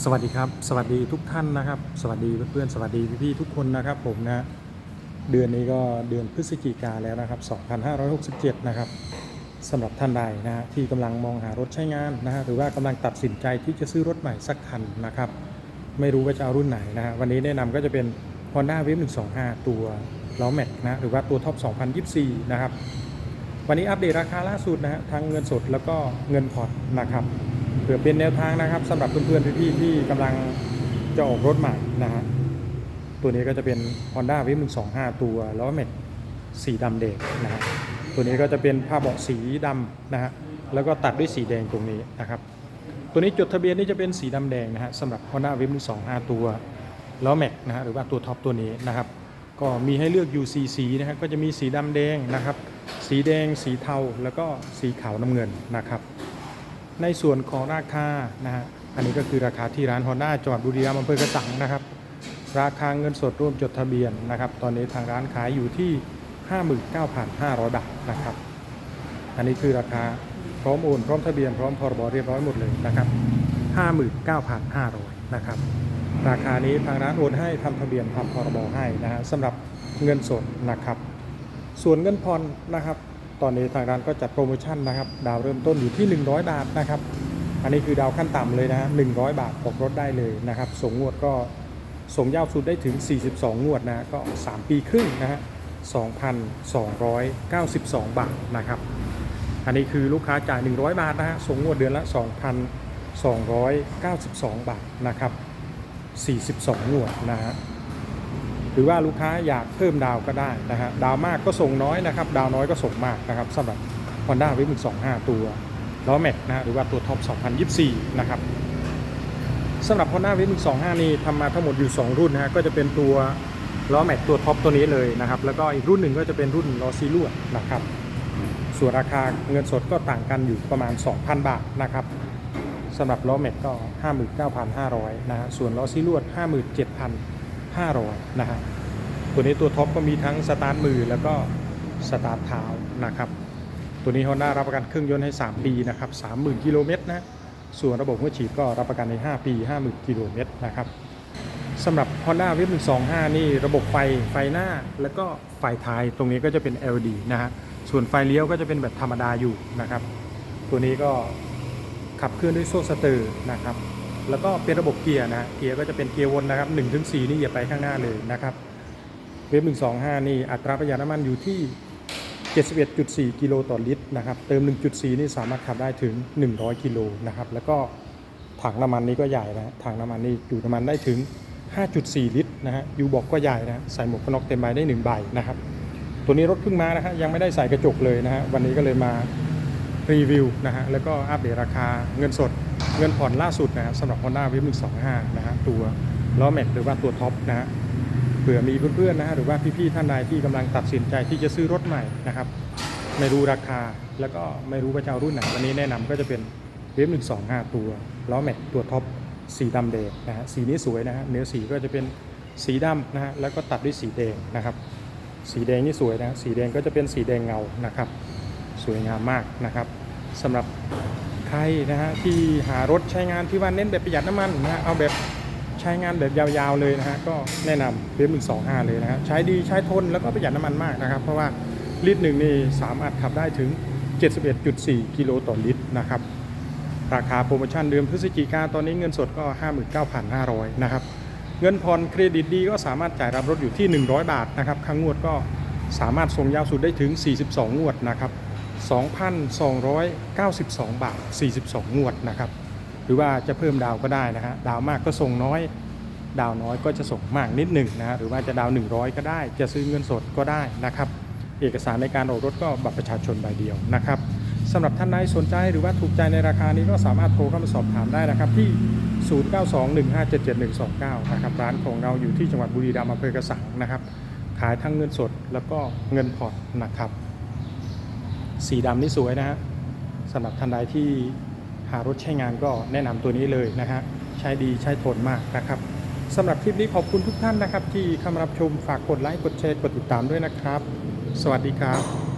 สวัสดีครับ สวัสดีทุกท่านนะครับ สวัสดีเพื่อนๆสวัสดีพี่ๆทุกคนนะครับ ผมนะเดือนนี้ก็เดือนพฤศจิกาแล้วนะครับ 2567 นะครับสำหรับท่านใดนะฮะที่กำลังมองหารถใช้งานนะฮะหรือว่ากำลังตัดสินใจที่จะซื้อรถใหม่สักคันนะครับ ไม่รู้ว่าจะเอารุ่นไหนนะฮะวันนี้แนะนำก็จะเป็น Honda w a v 125 ตัวล้อแม็กนะหรือว่าตัวท็อป 2024 นะครับ วันนี้อัปเดตราคาล่าสุดนะฮะทั้งเงินสดแล้วก็เงินผ่อนนะครับ เพื่อเป็นแนวทางนะครับสำหรับเพื่อนๆพี่ๆที่กำลังจะออกรถใหม่นะฮะตัวนี้ก็จะเป็น Honda w a v 125 ตัวล้อแม็กสีดำแดงนะฮะตัวนี้ก็จะเป็นผ้าเบาะสีดำนะฮะแล้วก็ตัดด้วยสีแดงตรงนี้นะครับ ตัวนี้จดทะเบียนนี่จะเป็นสีดำแดงนะฮะสำหรับ Honda w a v 125 ตัวล้อแม็กนะฮะหรือว่าตัวท็อปตัวนี้นะครับ ก็มีให้เลือกอยู่สีสีนะฮะก็จะมีสีดำแดงนะครับ สีแดงสีเทาแล้วก็สีขาวน้ำเงินนะครับ ในส่วนของราคานะฮะอันนี้ก็คือราคาที่ร้าน Honda จังหวัดบุรีรัมย์อำเภอกระสังนะครับ ราคาเงินสดร่วมจดทะเบียนนะครับ ตอนนี้ทางร้านขายอยู่ที่ 59,500 บาทนะครับ อันนี้คือราคาพร้อมโอนพร้อมทะเบียนพร้อมพรบเรียบร้อยหมดเลยนะครับ 59,500นะครับ ราคานี้ทางร้านโอนให้ทำทะเบียนทำพรบให้นะฮะสำหรับเงินสดนะครับ ส่วนเงินผ่อนนะครับ ตอนนี้ทางร้านก็จัดโปรโมชั่นนะครับ ดาวเริ่มต้นอยู่ที่ 100 บาทนะครับ อันนี้คือดาวขั้นต่ำเลยนะฮะ100บาทออกรถได้เลยนะครับส่งงวดก็ส่งยาวสุดได้ถึง 42 งวดนะฮะก็ 3 ปีครึ่งนะฮะ2,292 บาทนะครับ อันนี้คือลูกค้าจ่าย 100 บาทนะฮะส่งงวดเดือนละ 2,292 บาทนะครับ 42 งวดนะฮะ หรือว่าลูกค้าอยากเพิ่มดาวก็ได้นะฮะดาวมากก็ส่งน้อยนะครับ ดาวน้อยก็ส่งมากนะครับสำหรับ Honda w i 125 ตัวล้อแม็กนะฮะหรือว่าตัวท็อป 2024 นะครับสำหรับ Honda w i 125 นี่ทำมาทั้งหมดอยู่ 2 รุ่นนะฮะก็จะเป็นตัวล้อแม็กตัวท็อปตัวนี้เลยนะครับ แล้วก็อีกรุ่นหนึ่งก็จะเป็นรุ่นล้อซีลวดนะครับ ส่วนราคาเงินสดก็ต่างกันอยู่ประมาณ 2,000 บาทนะครับสำหรับล้อแม็กก็ 59,500นะฮะส่วนล้อซีลวด 57,000 500นะฮะตัวนี้ตัวท็อปก็มีทั้งสตาร์ทมือแล้วก็สตาร์ทเท้านะครับ ตัวนี้ Honda รับประกันเครื่องยนต์ให้ 3 ปีนะครับ30,000 กิโลเมตรนะส่วนระบบหัวฉีดก็รับประกันใน 5 ปี 50,000 กิโลเมตรนะครับสำหรับ Honda w a v 125 นี่ระบบไฟไฟหน้าแล้วก็ไฟท้ายตรงนี้ก็จะเป็น LED นะฮะส่วนไฟเลี้ยวก็จะเป็นแบบธรรมดาอยู่นะครับ ตัวนี้ก็ขับเคลื่อนด้วยโซ่สเตอร์นะครับ แล้วก็เป็นระบบเกียร์นะเกียร์ก็จะเป็นเกียร์วนนะครับ1-4นี่อย่าไปข้างหน้าเลยนะครับเวฟ125 นี่อัตราประหยัดน้ำมันอยู่ที่ 71.4 กิโลต่อลิตรนะครับเติม 1.4 นี่สามารถขับได้ถึง 100 กิโลนะครับแล้วก็ถังน้ำมันนี่ก็ใหญ่นะถังน้ำมันนี่จุน้ำมันได้ถึง 5.4 ลิตรนะฮะยูบอกก็ใหญ่นะใส่หมวกกันน็อกเต็มใบได้1ใบนะครับตัวนี้รถเพิ่งมานะฮะยังไม่ได้ใส่กระจกเลยนะฮะวันนี้ก็เลยมารีวิวนะฮะแล้วก็อัปเดตราคาเงินสด เงินผ่อนล่าสุดนะฮะสำหรับ Honda w a v 125 นะฮะตัวล้อแม็กหรือว่าตัวท็อปนะฮะเผื่อมีเพื่อนๆนะฮะหรือว่าพี่ๆท่านใดที่กำลังตัดสินใจที่จะซื้อรถใหม่นะครับไม่รู้ราคาแล้วก็ไม่รู้ว่าจะเอารุ่นไหนวันนี้แนะนำก็จะเป็นเวฟ125 ตัวล้อแม็กตัวท็อปสีดำแดงนะฮะสีนี้สวยนะฮะเนื้อสีก็จะเป็นสีดำนะฮะแล้วก็ตัดด้วยสีแดงนะครับ สีแดงนี่สวยนะสีแดงก็จะเป็นสีแดงเงานะครับ สวยงามมากนะครับสำหรับ ใครนะฮะที่หารถใช้งานที่ว่าเน้นแบบประหยัดน้ำมันนะฮะเอาแบบใช้งานแบบยาวๆเลยนะฮะก็แนะนำเว็บหนึ่งสองห้าเลยนะฮะใช้ดีใช้ทนแล้วก็ประหยัดน้ำมันมากนะครับ เพราะว่าลิตรหนึ่งนี่สามารถขับได้ถึง 71.4 กิโลต่อลิตรนะครับราคาโปรโมชั่นเดือนพฤศจิกาตอนนี้เงินสดก็ 59,500นะครับเงินผ่อนเครดิตดีก็สามารถจ่ายรับรถอยู่ที่ 100 บาทนะครับครั้งงวดก็สามารถส่งยาวสุดได้ถึง 42 งวดนะครับ 2,292 บาท 42 งวดนะครับ หรือว่าจะเพิ่มดาวก็ได้นะฮะ ดาวมากก็ส่งน้อย ดาวน้อยก็จะส่งมากนิดหนึ่งนะฮะ หรือว่าจะดาว 100 ก็ได้ จะซื้อเงินสดก็ได้นะครับ เอกสารในการออกรถก็บัตรประชาชนใบเดียวนะครับสำหรับท่านใดสนใจหรือว่าถูกใจในราคานี้ก็สามารถโทรเข้ามาสอบถามได้นะครับที่ 0921577129 นะครับ ร้านของเราอยู่ที่จังหวัดบุรีรัมย์อำเภอกระสังนะครับ ขายทั้งเงินสดแล้วก็เงินผ่อนนะครับ สีดำนี่สวยนะฮะสำหรับท่านใดที่หารถใช้งานก็แนะนำตัวนี้เลยนะฮะใช้ดีใช้ทนมากนะครับสำหรับคลิปนี้ขอบคุณทุกท่านนะครับ ที่เข้ามารับชมฝากกดไลค์กดแชร์กดติดตามด้วยนะครับ สวัสดีครับ